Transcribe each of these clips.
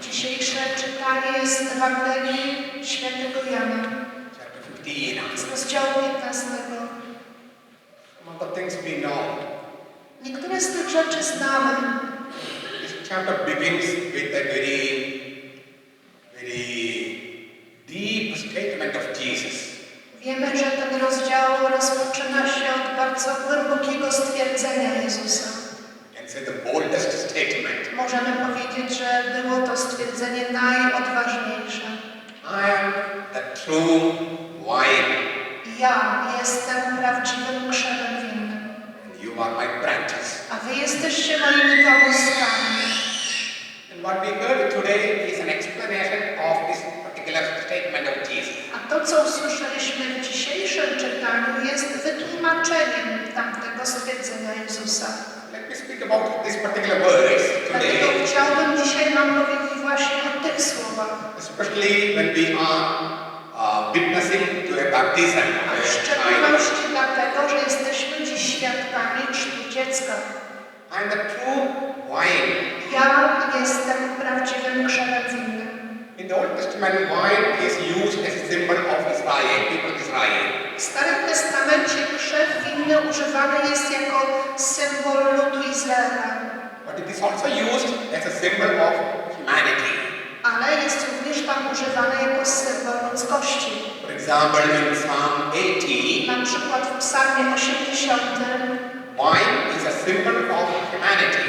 Dzisiejsze czytanie jest z Ewangelii Świętego Jana chapter 15. z rozdziału 15. Some of the things we know. Niektóre z tych rzeczy znamy. This chapter begins with a very, very deep statement of Jesus. Wiemy, że ten rozdział rozpoczyna się od bardzo głębokiego stwierdzenia Jezusa. Możemy powiedzieć, że było to stwierdzenie najodważniejsze. I am the true wine, Ja jestem prawdziwym krzewem winnym, and you are my branches. a wy jesteście moimi gałązkami. And what we heard today is an explanation of this particular statement of Jesus. A to, co usłyszeliśmy w dzisiejszym czytaniu, jest wytłumaczeniem tamtego stwierdzenia Jezusa. Speak about this particular verse Dlatego today, chciałbym dzisiaj Wam powiedzieć właśnie o tych słowach. especially when we are uh, witnessing to a baptism A w szczególności dlatego, że jesteśmy dziś świadkami chrztu dziecka. I am the true wine. Ja jestem prawdziwym krzewem winnym. In the Old Testament, wine is used as a symbol of Israel, people of Israel. W Starym Testamencie krzew winny używany jest jako symbol ludu Izraela, But it is also used as a symbol of humanity. ale jest również tam używany jako symbol ludzkości. For example, in Psalm 80, Na przykład w Psalmie 80 wine is a symbol of humanity.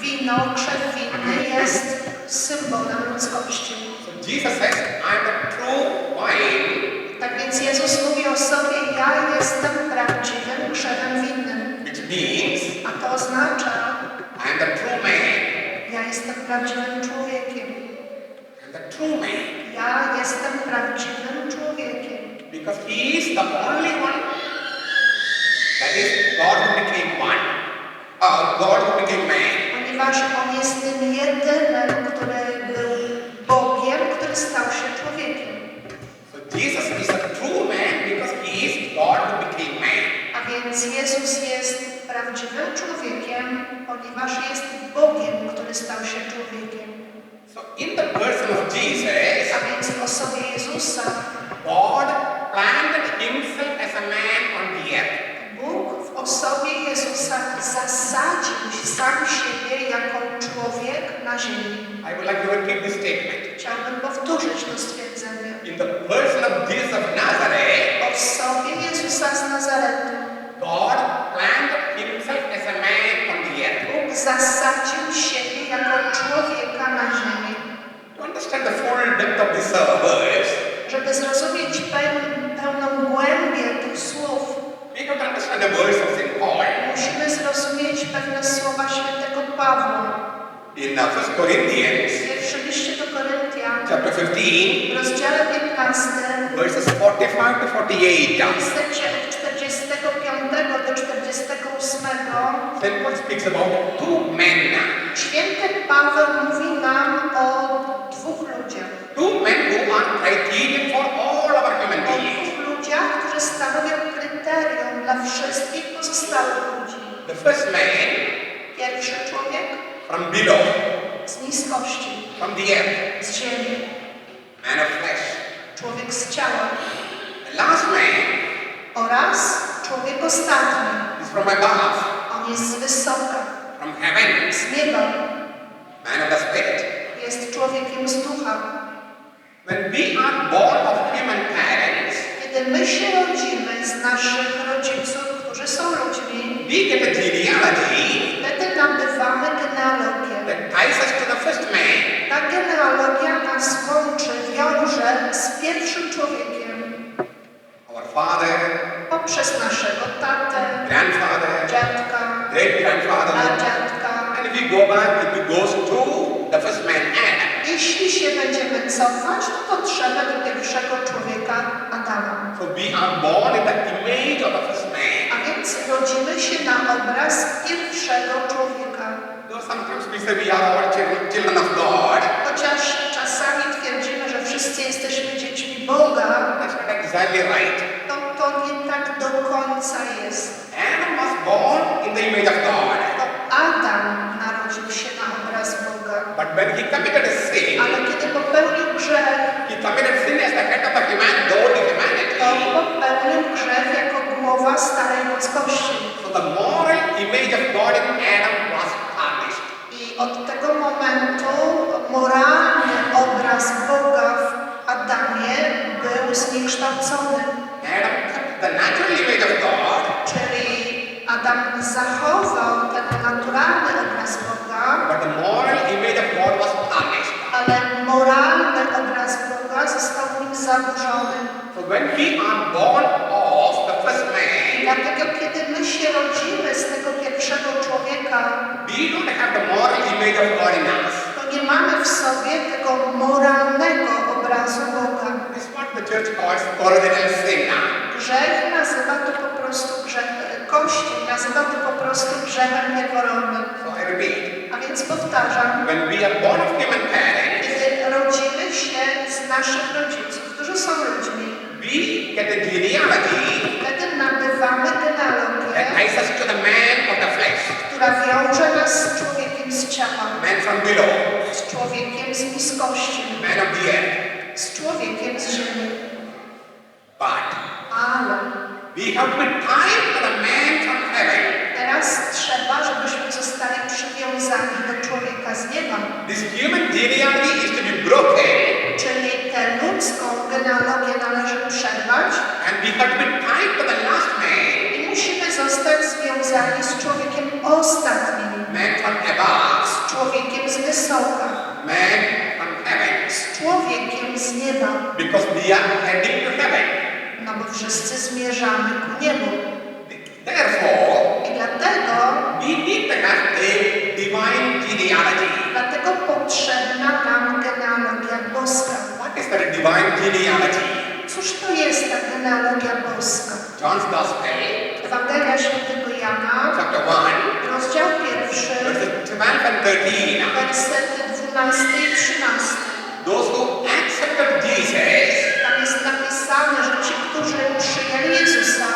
wino, krzew winny jest symbolem ludzkości. So Jesus says, I am the true wine, Tak więc Jezus mówi o sobie, ja jestem prawdziwym krzewem winnym. which means A to oznacza, I am the true man. ja jestem prawdziwym człowiekiem. I am the true man. Ja jestem prawdziwym człowiekiem. Because he is the only one. That is God who became one. Uh, God who became man. Ponieważ On jest tym jedynym, który był Bogiem, który stał się człowiekiem. Jesus is the true man because he is God who became man. A więc Jezus jest prawdziwym człowiekiem, ponieważ jest Bogiem, który stał się człowiekiem. So in the person of Jesus, A więc w osobie Jezusa God planted himself as a man on the earth. Bóg w osobie Jezusa zasadził sam siebie jako człowiek na ziemi. I would like to repeat this statement. Chciałbym powtórzyć to stwierdzenie. In the person of Jesus of Nazareth, W osobie Jezusa z Nazaretu God planted himself as a man on the earth. Bóg zasadził siebie jako człowieka na ziemi. To understand the full depth of this uh, verse, Żeby zrozumieć peł, pełną głębię tych słów, we have to understand the words of St. Paul. musimy zrozumieć pewne słowa świętego Pawła. In uh, 1 Corinthians W liście do Koryntian, chapter 15, w rozdziale 15, verses 45 to 48, w wersecie od 45 do 48, St. Paul speaks about two men. święty Paweł mówi nam o dwóch ludziach. Two men who are criterion for all our human beings. dwóch ludziach, którzy stanowią kryterium dla wszystkich pozostałych ludzi. The first man Pierwszy człowiek from below, z niskości, from the earth, z ziemi, man of flesh. człowiek z ciała. The last man. Oraz człowiek ostatni. is from above, On jest z wysoka, from heaven, z nieba, man of the spirit. jest człowiekiem z ducha. When we are born of human parents, Kiedy my się rodzimy z naszych rodziców, którzy są ludźmi, we get a genealogy wtedy nabywamy genealogię. that ties us to the first man. Ta genealogia nas łączy, wiąże z pierwszym człowiekiem Our father, poprzez naszego tatę, grandfather, dziadka, great grandfather. pradziadka. And if we go back, it goes to the first man, Adam. Jeśli się będziemy cofać, no to trzeba do pierwszego człowieka Adama. So we are born in the image of the first man. A więc rodzimy się na obraz pierwszego człowieka. Though sometimes we say we are all children of God, Chociaż czasami twierdzimy, że wszyscy jesteśmy dziećmi Boga, that's not exactly right. to to nie tak do końca jest. Adam was born in the image of God. To Adam narodził when he committed a sin, Ale kiedy popełnił grzech, he committed sin as the head of the human, the to humanity. popełnił grzech jako głowa starej ludzkości. So the moral image of God in Adam was tarnished. I od tego momentu moralny obraz Boga w Adamie był zniekształcony. Adam the natural image of God, Adam zachował ten naturalny obraz Boga, but the moral image of God was tarnished. ale moralny obraz Boga został nim zaburzony. So when we are born of the first man, dlatego, kiedy my się rodzimy z tego pierwszego człowieka, we don't have the moral image of God in us. to nie mamy w sobie tego moralnego obrazu Boga. This is what the church calls original sin. Grzech nazywa to po prostu grzech, Kościół nazywa to po prostu grzechem pierworodnym. So I repeat, A więc powtarzam, when we are born of human parents, kiedy rodzimy się z naszych rodziców, którzy są ludźmi, we get a genealogy wtedy nabywamy that genealogię, ties us to the man of the flesh, która wiąże nas z człowiekiem z ciała, man from below, z człowiekiem z niskości, man of the earth. z człowiekiem z ziemi. But teraz trzeba, żebyśmy zostali przywiązani do człowieka z nieba. This human genealogy is to be broken, Czyli tę ludzką genealogię należy przerwać. And we have to be tied to the last man, i musimy zostać związani z człowiekiem ostatnim, man from above, z człowiekiem z wysoka, man from heaven, z człowiekiem z nieba, because we are heading to heaven. No bo wszyscy zmierzamy ku niebu. Therefore, I dlatego, we need to have a divine genealogy. dlatego potrzebna nam genealogia boska. What is that divine genealogy? Cóż to jest ta genealogia boska? John's Gospel, Ewangelia Świętego Jana, chapter 1, rozdział pierwszy, verses 12 and 13. wersety 12 i 13. Those who accepted Jesus Tam jest napisane, ci, którzy przyjęli Jezusa,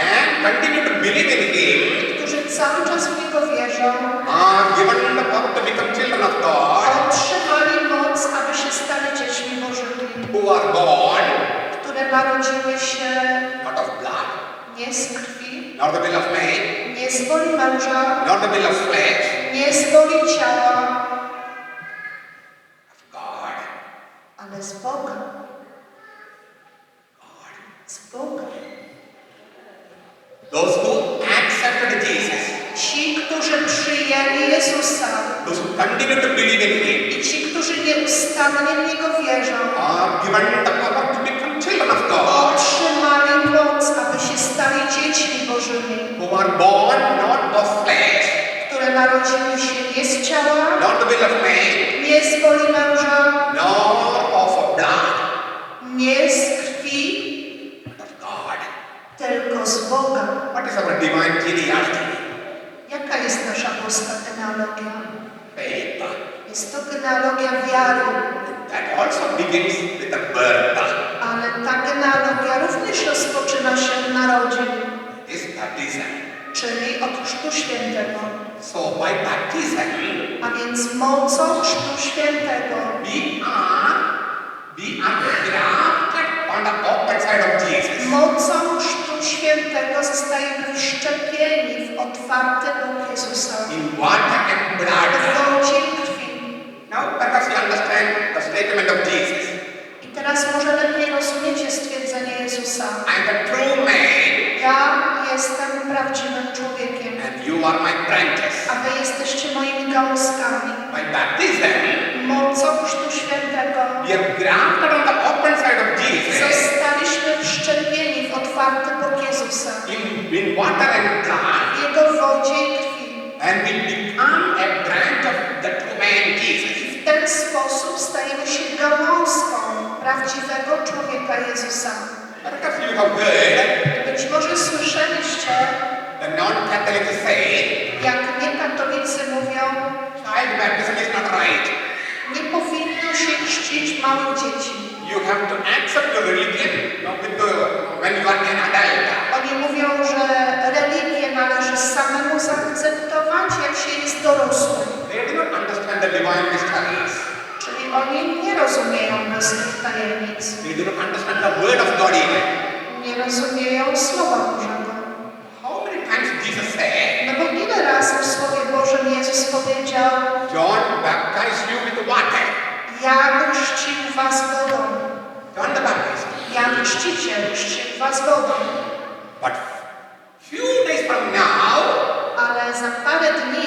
and continue to believe in Him którzy cały czas w Niego wierzą, are given the power to become children of God, otrzymali moc, aby się stali dziećmi Bożymi, who are born które narodziły się not of blood, nie z krwi, nor the will of man, nie z woli męża, nor the will of flesh, nie z woli ciała, of God. ale z Boga. God. Z Boga. Those who accepted Jesus, Ci, którzy przyjęli Jezusa those who continue to believe in Him, i ci, którzy nieustannie w Niego wierzą, are given the power to otrzymali moc, aby się stali dziećmi Bożymi, who are born not of flesh, które narodziły się nie z ciała, nor the will of man, nie z woli męża, nor of blood, nie z krwi, of God. tylko z Boga. What is our divine genealogy? Jaka jest nasza boska genealogia? Faith. Jest to genealogia wiary, That also begins with a birth. ale ta genealogia również rozpoczyna się od narodzin, This baptism. czyli od Chrztu Świętego. So by baptism, A więc mocą Chrztu Świętego we are we are grafted on the open side of Jesus. Mocą Chrztu Świętego zostajemy wszczepieni w otwarty Bóg Jezusa, In water and w blood. wodzie. Now perhaps you understand the statement of Jesus. I teraz może lepiej rozumiecie stwierdzenie Jezusa. I am the true man, Ja jestem prawdziwym człowiekiem, and you are my branches. a wy jesteście moimi gałązkami. By baptism, Mocą Chrztu Świętego we are grafted on the open side of Jesus. zostaliśmy wszczepieni w otwarty Bóg Jezusa, In, in water and blood. Jego wodzie i krwi. And we become a branch of the true man Jesus. W ten sposób stajemy się gałązką prawdziwego człowieka Jezusa. Być może słyszeliście, the jak niekatolicy mówią, nie powinno się chrzcić małych dzieci. You have to accept your religion with the, when you are an adult. Oni mówią, że religię należy samemu zaakceptować, jak się jest dorosłym. The divine mysteries. rozumieją boskich tajemnic. They do not understand the word of God even. Nie rozumieją Słowa Bożego. How many times Jesus said, No bo ile razy w Słowie Bożym Jezus powiedział, John baptized you with water. ja chrzcił was wodą. John the Baptist. Jan Chrzciciel chrzcił was wodą. But few days from now, Ale za parę dni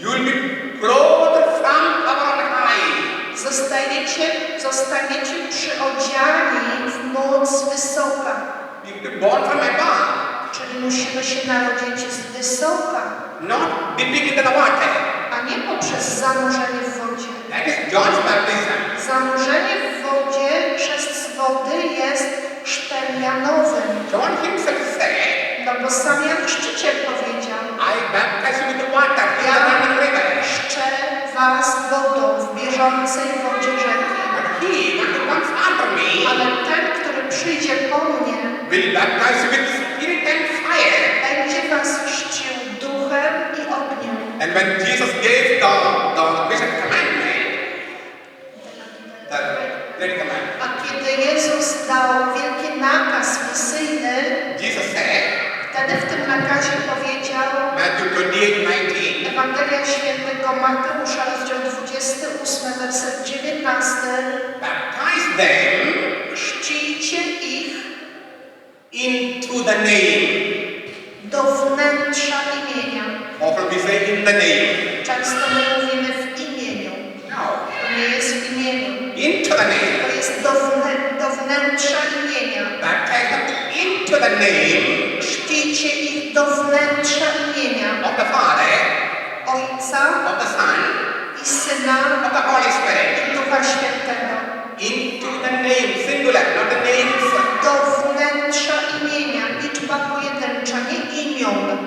you will be clothed from power on high. Zostaniecie, przyodziani w moc wysoka. Born from above, Czyli musimy się narodzić z wysoka, not dipping into the water. a nie poprzez zanurzenie w wodzie. That is John's baptism. Zanurzenie w wodzie przez wody jest sztelianowym. John himself said, No bo sam Jan Chrzciciel powiedział, I baptize you with water river. chrzczę was wodą w bieżącej wodzie rzeki. Ale ten, który przyjdzie po mnie, will baptize you with spirit and fire. będzie was chrzcił duchem i ogniem. And when Jesus gave the, the vision commandment, the great commandment, A kiedy Jezus dał wielki nakaz misyjny, Jesus said, wtedy w tym nakazie powiedział Matthew 28, 19, Ewangelia Świętego Mateusza, rozdział 28, werset 19 baptize them Chrzcijcie ich into the name. do wnętrza imienia. Often we say in the name. Często my mówimy w imieniu. No, To nie jest w imieniu. into the name. To jest do, wnę, do wnętrza imienia. Baptize into the name Chrzcijcie ich do wnętrza imienia of the Father, Ojca of the Son, i Syna of the Holy Spirit. i Ducha Świętego. Into the name, singular, not the names. Do wnętrza imienia. Liczba pojedyncza, nie imion.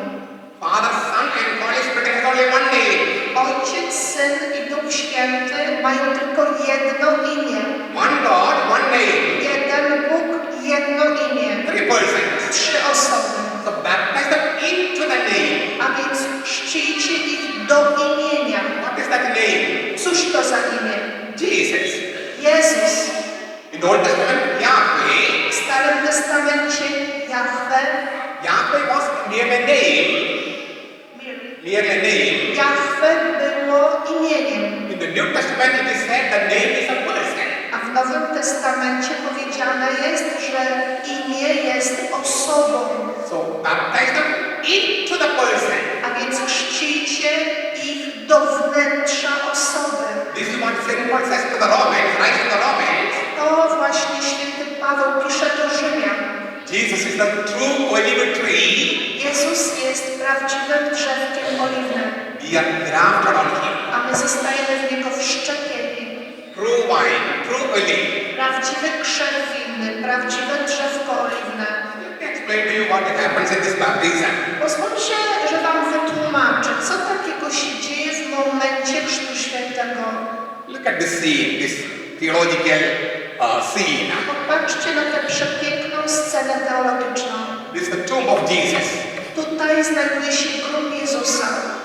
Father, Son, and Holy Spirit has only one name. Ojciec, Syn i Duch Święty mają tylko jedno imię. One God, one name. Jeden Bóg, jedno imię. Three persons. Trzy osoby. So baptize them into the name. A więc chrzcijcie ich do imienia. What is that name? Cóż to za imię? Jesus. Jezus. In the Old Testament, Yahweh. W Starym Testamencie Jahwe, Yahweh was merely a name. Merely a name. Jahwe było imieniem. In the New Testament, it is said the name is a person. W Nowym Testamencie powiedziane jest, że imię jest osobą. So baptize them into the person. A więc chrzcijcie ich do wnętrza osoby. This is what St. Paul says to the Romans, writes to the Romans. To właśnie święty Paweł pisze do Rzymian. Jesus is the true olive tree. Jezus jest prawdziwym drzewkiem oliwnym, We are grafted on him. a my zostajemy w Niego wszczepieni. True wine, true olive. Prawdziwy krzew winny, prawdziwe drzewko oliwne. Explain to you what happens in this baptism. Pozwólcie, że Wam wytłumaczę, co takiego się dzieje w momencie Chrztu Świętego. Look at this scene, this theological uh, scene. Popatrzcie na tę przepiękną scenę teologiczną. This is the tomb of Jesus. Tutaj znajduje się grób Jezusa.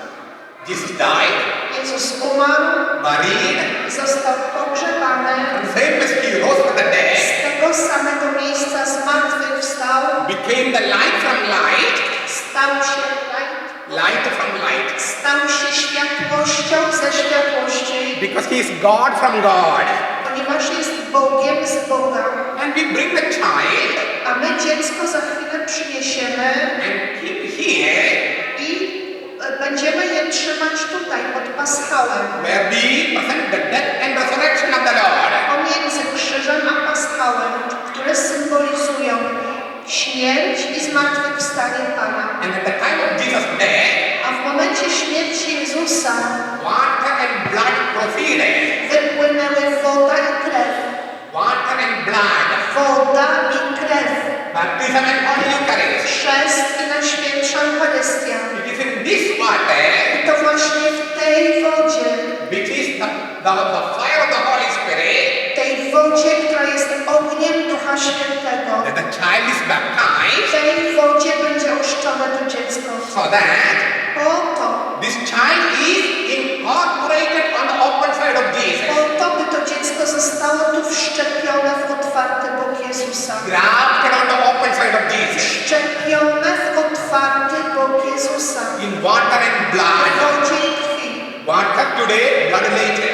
Jesus died, Jezus umarł, buried, został pogrzebany, and same as he rose from the z dead, tego samego miejsca zmartwychwstał, became the light from light, stał się light, light from light. stał się światłością ze światłości, Because he is God from God. ponieważ jest Bogiem z Boga. And we bring the child. A my dziecko za chwilę przyniesiemy. And keep here. I będziemy je trzymać tutaj pod paschałem. where the death and resurrection of the Lord. Pomiędzy krzyżem a paschałem, które symbolizują śmierć i zmartwychwstanie Pana. And at the time of Jesus' death, A w momencie śmierci Jezusa water and blood proceeded. wypłynęły woda i krew. Water and blood. Woda i krew. Baptism and Holy Eucharist. Chrzest i Najświętsza Eucharystia. Tej wodzie, która jest ogniem Ducha Świętego. That the child is baptized. Tej wodzie będzie uszczone to dziecko. So that po to this child is incorporated on the open side of Jesus. Po to, by to dziecko zostało tu wszczepione w otwarty bok Jezusa. Grafted on the open side of Jesus. Wszczepione w otwarty bok Jezusa. In water and blood. W wodzie i krwi. Water today, blood later.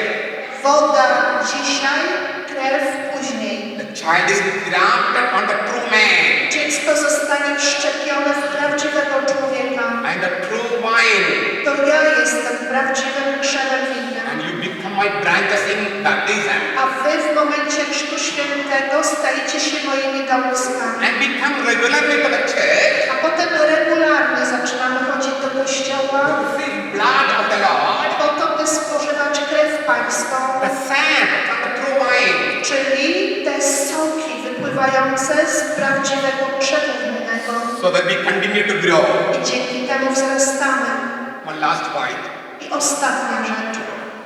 Woda dzisiaj, krew później. The child is grafted on the true man Dziecko zostanie wszczepione w prawdziwego człowieka. and the true vine. To ja jestem prawdziwym krzewem winnym. And you become my branches in baptism. A wy w momencie Chrztu Świętego stajecie się moimi gałązkami. And become regularly to the church. A potem regularnie zaczynamy chodzić do kościoła Receive blood of the Lord. po to, by spożywać krew pańską, The sand from the true vine. czyli te soki wypływające z prawdziwego krzewu winnego. So that we continue to grow. I dzięki temu wzrastamy. One last point. I ostatnia rzecz.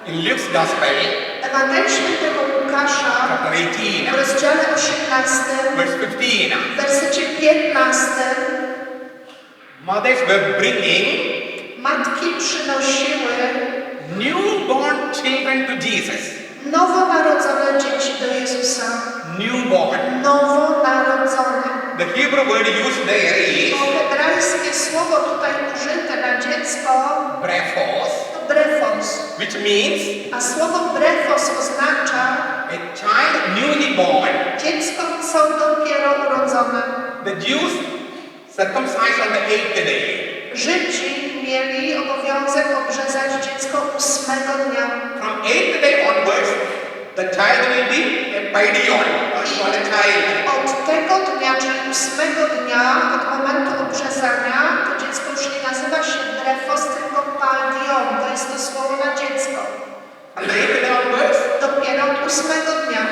In Luke's Gospel, Ewangelii Świętego Łukasza chapter w 18, rozdziale 18, verse 15, w wersecie 15 mothers were bringing matki przynosiły newborn children to Jesus. nowonarodzone dzieci do Jezusa. Newborn. Nowonarodzone. The Hebrew word used there is To hebrajskie słowo tutaj użyte na dziecko brephos, to brefos. which means A słowo brefos oznacza a child newly born. dziecko, co dopiero urodzone. The Jews circumcised on the eighth day. Żydzi mieli obowiązek obrzezać dziecko ósmego dnia. From eighth day onwards, the child will be a a child. Od tego dnia, czyli ósmego dnia, od momentu obrzezania, to dziecko już nie nazywa się brefos, tylko paldion. To jest to słowo na dziecko. The eighth onwards, Dopiero od ósmego dnia.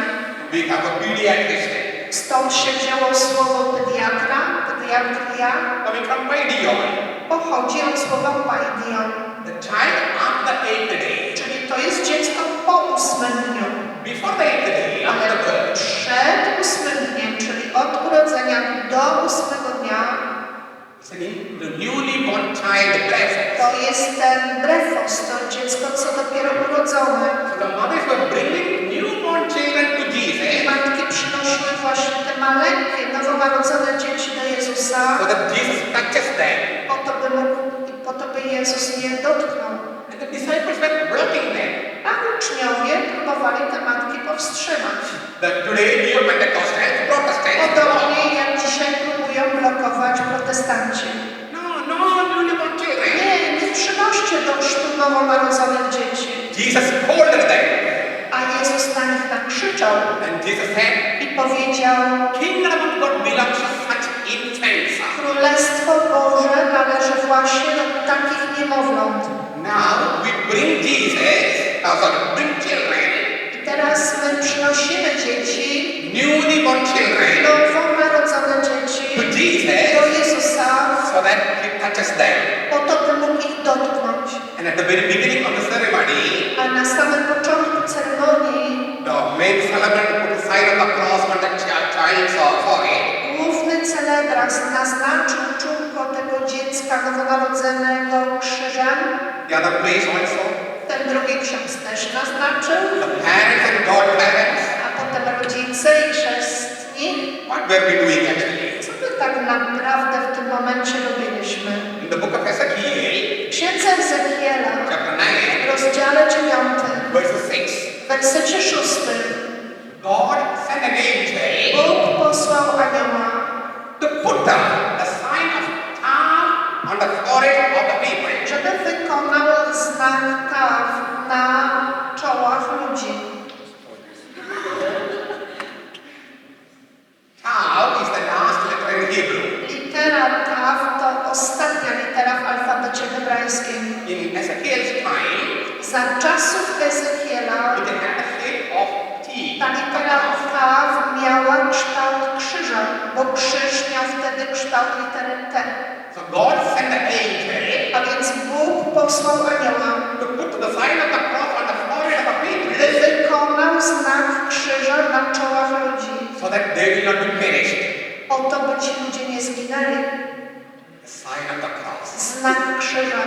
we have a pediatrician. Stąd się wzięło słowo pediatra, pediatria, Coming from paidion. Pochodzi od słowa paidion, The child after the eighth day. czyli to jest dziecko po ósmym dniu. Before the eighth day, after the birth, przed ósmym dniem, czyli od urodzenia do ósmego dnia, the newly born child brephos. to jest ten brefos, to dziecko, to, by Jezus je dotknął. And the disciples were blocking them. A uczniowie próbowali te matki powstrzymać. Today Protestants, no, Podobnie jak dzisiaj próbują blokować protestanci. no, no, newly born children. Nie, nie przynoście do chrztu nowonarodzonych dzieci. Jesus them. A Jezus na nich nakrzyczał And Jesus said, i powiedział, Kingdom of God belongs to such infants. Królestwo Boże należy właśnie do takich niemowląt. Now we bring Jesus, uh, sorry, bring children, I teraz my przynosimy dzieci, newly born children, nowonarodzone to dzieci do Jesus Jezusa so that He touches them. po to, by mógł ich dotknąć. And at the very beginning of the ceremony, A na samym początku ceremonii the main celebrant put a sign of the cross on the ch- child's uh, forehead. Główny celebras naznaczył dziecka nowonarodzonego krzyżem. The other place also, Ten drugi ksiądz też naznaczył. the parents and godparents. A potem rodzice i chrzestni. What were we doing actually? Co my tak naprawdę w tym momencie robiliśmy? In the book of Ezekiel, W księdze Ezechiela, chapter w 9, rozdziale 9, verse 6, w wersecie 6, God sent an angel Bóg posłał anioła, to put the, wykonał znak Taw na czołach ludzi. Tav is the last letter in Hebrew. Litera Taw to ostatnia litera w alfabecie hebrajskim. In Ezekiel's time, Za czasów Ezechiela it had the shape of T. ta litera Taw miała kształt krzyża, bo krzyż kształt litery T. So God sent the angel A więc Bóg posłał anioła, to put the sign of the cross on the forehead of the by people wykonał znak krzyża na czołach ludzi. so that they will not be perished. O to, by ci ludzie nie zginęli. The sign of the cross. Znak krzyża.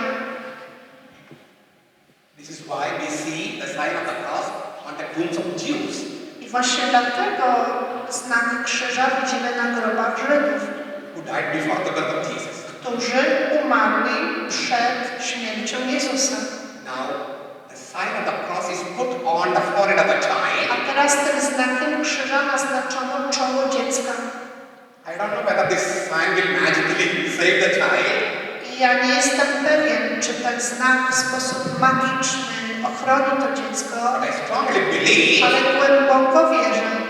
This is why we see the sign of the cross on the tombs of Jews. I właśnie dlatego znak krzyża widzimy na grobach Żydów, którzy umarli przed Jezusa. Now, the sign of the cross is put on the forehead of the child. A teraz tym znakiem krzyża naznaczono czoło dziecka. I don't know whether this sign will magically save the child, ja nie jestem pewien, czy ten znak w sposób magiczny ochroni to dziecko, ale głęboko wierzę,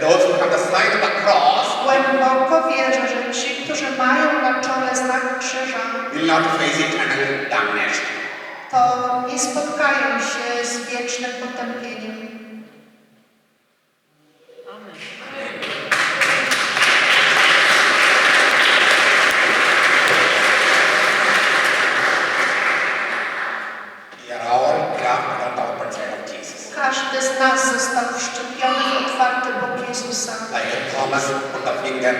those who have the sign of the cross głęboko wierzę, że ci, którzy mają na czole znak krzyża, will not face eternal damnation. to nie spotkają się z wiecznym potępieniem. We are all grafted on the open side of Jesus. Każdy z nas został wszczepiony w otwarty bok Jezusa. Like Thomas put the finger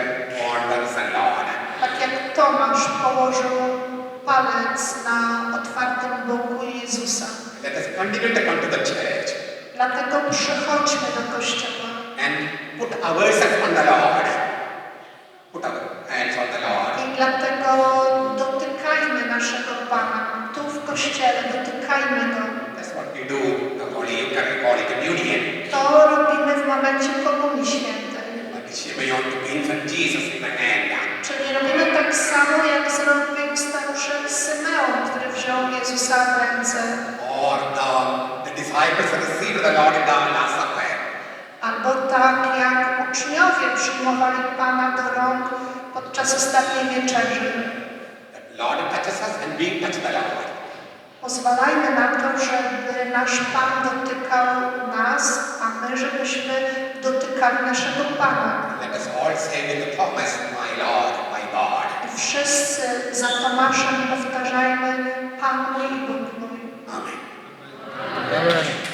on the Lord. Tak jak Tomasz położył palec na otwartym boku Jezusa. Let us continue to come to the church Dlatego przychodźmy do Kościoła and put ourselves on the Lord. Put our hands on the Lord. i dlatego dotykajmy naszego Pana. Tu w Kościele dotykajmy Go. That's what we do Holy Communion. To robimy w momencie Komunii Świętej. Like Jesus in the hand. Czyli robimy tak samo, jak zrobił staruszek Symeon, który wziął Jezusa w ręce. Or the, the disciples received the Lord in the Last Supper. Albo tak jak uczniowie przyjmowali Pana do rąk podczas ostatniej wieczerzy. The Lord touches us and we touch the Lord. Pozwalajmy na to, żeby nasz Pan dotykał nas, a my, żebyśmy dotykali naszego Pana. Let us all say with the my Lord, my God. Wszyscy za Tomaszem powtarzajmy Pan mój i Bóg mój. Amen. Amen.